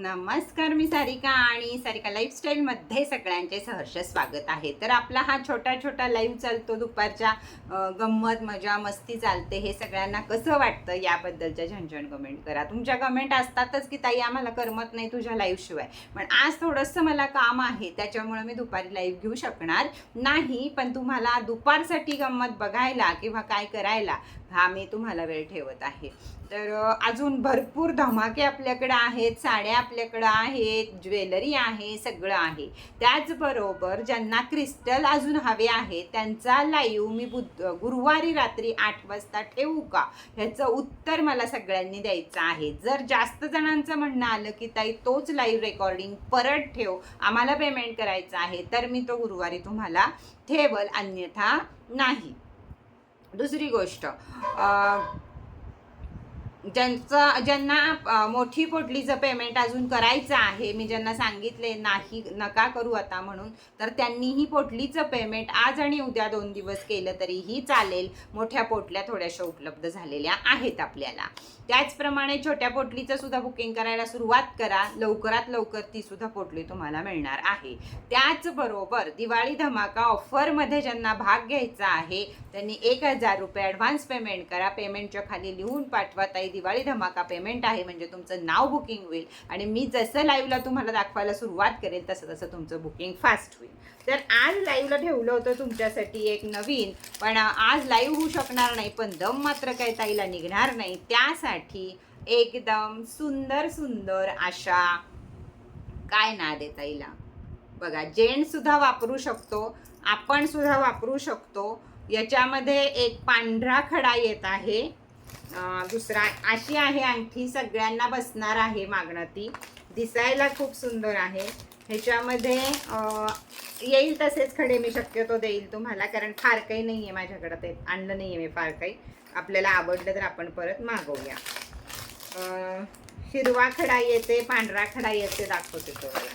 नमस्कार मी सारिका आणि सारिका लाईफस्टाईलमध्ये सगळ्यांचे सहर्ष स्वागत आहे. तर आपला हा छोटा छोटा लाईव्ह चालतो दुपारच्या गंमत मजा मस्ती चालते हे सगळ्यांना कसं वाटतं याबद्दलच्या झणझण कमेंट करा. तुमच्या कमेंट असतातच की ताई आम्हाला करमत नाही तुझ्या लाईव्हशिवाय पण आज थोडंसं मला काम आहे त्याच्यामुळं मी दुपारी लाईव्ह घेऊ शकणार नाही. पण तुम्हाला दुपारसाठी गंमत बघायला किंवा काय करायला हा मी तुम्हाला वेळ ठेवत आहे. तर अजून भरपूर धमाके आपल्याकडे आहेत. साड्या आपल्याकडं आहेत ज्वेलरी आहे सगळं आहे. त्याचबरोबर ज्यांना क्रिस्टल अजून हवे आहे त्यांचा लाईव्ह मी बुध गुरुवारी रात्री आठ वाजता ठेवू का? ह्याचं उत्तर मला सगळ्यांनी द्यायचं आहे. जर जास्त जणांचं म्हणणं आलं की ताई तोच लाईव्ह रेकॉर्डिंग परत ठेव आम्हाला पेमेंट करायचं आहे तर मी तो गुरुवारी तुम्हाला ठेवल अन्यथा नाही. दुसरी गोष्ट ज्यांचं ज्यांना मोठी पोटलीचं पेमेंट अजून करायचं आहे मी ज्यांना सांगितले नाही नका करू आता म्हणून तर त्यांनीही पोटलीचं पेमेंट आज आणि उद्या दोन दिवस केलं तरीही चालेल. मोठ्या पोटल्या थोड्याशा उपलब्ध झालेल्या आहेत आपल्याला. त्याचप्रमाणे छोट्या पोटलीचं सुद्धा बुकिंग करायला सुरुवात करा. लवकरात लवकर ती सुद्धा पोटली तुम्हाला मिळणार आहे. त्याचबरोबर दिवाळी धमाका ऑफरमध्ये ज्यांना भाग घ्यायचा आहे त्यांनी एक हजार रुपये ॲडव्हान्स पेमेंट करा. पेमेंटच्या खाली लिहून पाठवा. ताई दिवाळी धमाका पेमेंट आहे म्हणजे तुमचं नाव बुकिंग होईल. आणि मी जसं लाईव्हला तुम्हाला दाखवायला सुरुवात करेल तसं तसं तुमचं बुकिंग फास्ट होईल. तर आज लाईव्हला ठेवलं होतं तुमच्यासाठी एक नवीन पण आज लाईव्ह होऊ शकणार नाही पण दम मात्र काही ताईला निघणार नाही. त्यासाठी एकदम सुंदर सुंदर अशा काय ना दे ताईला? बघा जेंट्ससुद्धा वापरू शकतो आपण सुद्धा वापरू शकतो. याच्यामध्ये एक पांढरा खडा येत आहे. दुसरा अशी आहे अंगठी सगळ्यांना बसणार आहे मागणं ती. दिसायला खूप सुंदर आहे. ह्याच्यामध्ये येईल तसेच खडे मी शक्यतो देईल तुम्हाला कारण फार काही नाही आहे माझ्याकडं ते. आणलं नाही आहे मी फार काही. आपल्याला आवडलं तर आपण परत मागवूया. हिरवा खडा येते पांढरा खडा येते दाखवते तुम्हाला.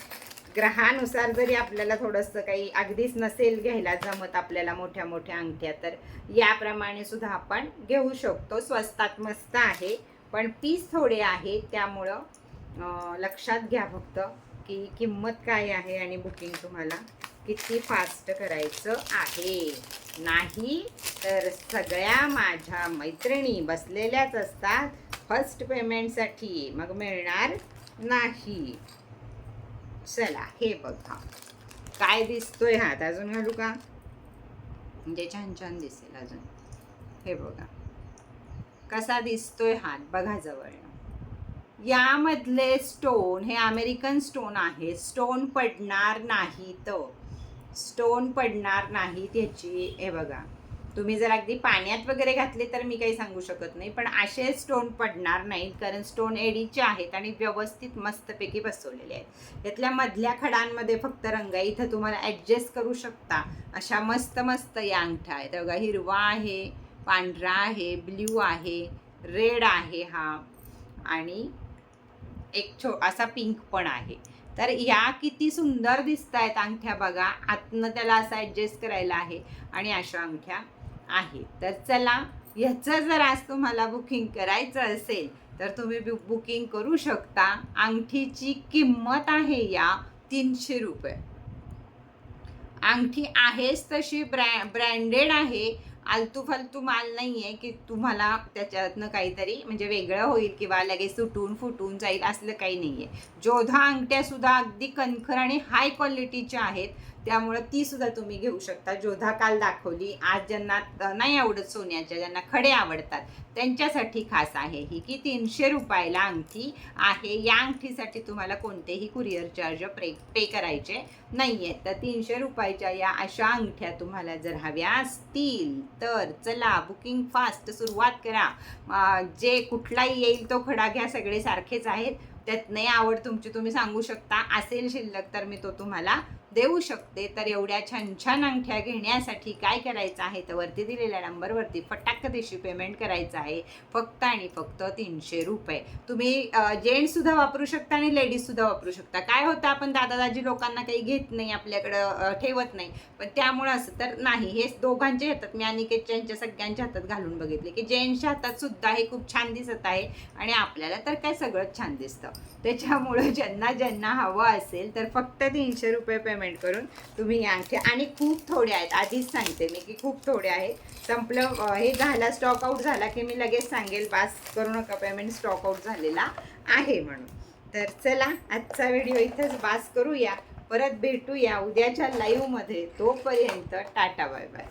ग्रहानुसार जरी आपल्याला थोडंसं काही अगदीच नसेल घ्यायला जमत आपल्याला मोठ्या मोठ्या अंगठ्या तर याप्रमाणे सुद्धा आपण घेऊ शकतो. स्वस्तात मस्त आहे पण पीस थोडे आहे त्यामुळं लक्षात घ्या फक्त की किंमत काय आहे आणि बुकिंग तुम्हाला किती फास्ट करायचं आहे. नाही तर सगळ्या माझ्या मैत्रिणी बसलेल्याच असतात. फर्स्ट पेमेंटसाठी मग मिळणार नाही. चला हे बघा काय दिसतोय हात? अजून घालू का? म्हणजे छान छान दिसेल अजून. हे बघा. कसा दिसतोय हात? बघा जवळ. यामधले स्टोन हे अमेरिकन स्टोन आहे. स्टोन पडणार नाहीत. स्टोन पडणार नाहीत याची. हे बघा. तुम्ही जर अगदी पाण्यात वगैरे घातले तर मी काही सांगू शकत नाही पण असे स्टोन पडणार नाहीत कारण स्टोन एडीचे आहेत आणि व्यवस्थित मस्तपैकी बसवलेले आहेत. यातल्या मधल्या खडांमध्ये फक्त रंग आहे. इथं तुम्हाला ॲडजस्ट करू शकता. अशा मस्त मस्त या अंगठ्या आहेत. बघा हिरवा आहे पांढरा आहे ब्ल्यू आहे रेड आहे हा. आणि एक छो असा पिंक पण आहे. तर या किती सुंदर दिसत आहेत अंगठ्या बघा. आतनं त्याला असा ॲडजस्ट करायला आहे. आणि अशा अंगठ्या. आहे. तर चला ह्याचं जर आज तुम्हाला बुकिंग करायचं असेल तर तुम्ही बु बुकिंग करू शकता. अंगठीची किंमत आहे या तीनशे रुपये. अंगठी आहेच तशी ब्रॅ ब्रँडेड आहे आलतू फालतू माल नाही आहे की तुम्हाला त्याच्यातनं काहीतरी म्हणजे वेगळं होईल किंवा लगेच सुटून फुटून जाईल असलं काही नाही आहे जोधा अंगठ्यासुद्धा अगदी कणखर आणि हाय क्वालिटीच्या आहेत. त्यामुळं ती सुद्धा तुम्ही घेऊ शकता. जोधा काल दाखवली. आज ज्यांना नाही आवडत सोन्याच्या ज्यांना खडे आवडतात त्यांच्यासाठी खास आहे ही की तीनशे रुपयाला अंगठी आहे. या अंगठीसाठी तुम्हाला कोणतेही कुरिअर चार्ज पे पे करायचे नाही आहेत तर तीनशे रुपयाच्या या अशा अंगठ्या तुम्हाला जर हव्या असतील तर चला बुकिंग फास्ट सुरुवात करा. जे कुठलाही येईल तो खडा घ्या सगळे सारखेच आहेत. त्यात नाही आवड तुमची तुम्ही सांगू शकता. असेल शिल्लक तर मी तो तुम्हाला देऊ शकते. तर एवढ्या छान छान अंगठ्या घेण्यासाठी काय करायचं आहे? तर वरती दिलेल्या नंबरवरती फटाक दिवशी पेमेंट करायचं आहे. फक्त आणि फक्त तीनशे रुपये. तुम्ही जेंट्ससुद्धा वापरू शकता आणि लेडीज सुद्धा वापरू शकता. काय होतं आपण दादा दाजी लोकांना काही घेत नाही आपल्याकडं ठेवत नाही. पण त्यामुळं असं तर नाही. हे दोघांच्या हातात मी अनिकेतच्या यांच्या सगळ्यांच्या हातात घालून बघितले की जेंट्सच्या हातात सुद्धा हे खूप छान दिसत आहे आणि आपल्याला तर काय सगळंच छान दिसतं. त्याच्यामुळं ज्यांना ज्यांना हवं असेल तर फक्त तीनशे रुपये पेमेंट करून तुम्ही या अंगठ्या आणि खूप थोड्या आहेत. आधीच सांगते मी की खूप थोड्या आहेत. संपलं हे झाला स्टॉक आऊट झाला की मी लगेच सांगेल पास करू नका पेमेंट स्टॉक आऊट झालेला आहे म्हणून. तर चला आजचा व्हिडिओ इथंच बास करूया. परत भेटूया उद्याच्या लाईव्हमध्ये तोपर्यंत टाटा बाय बाय.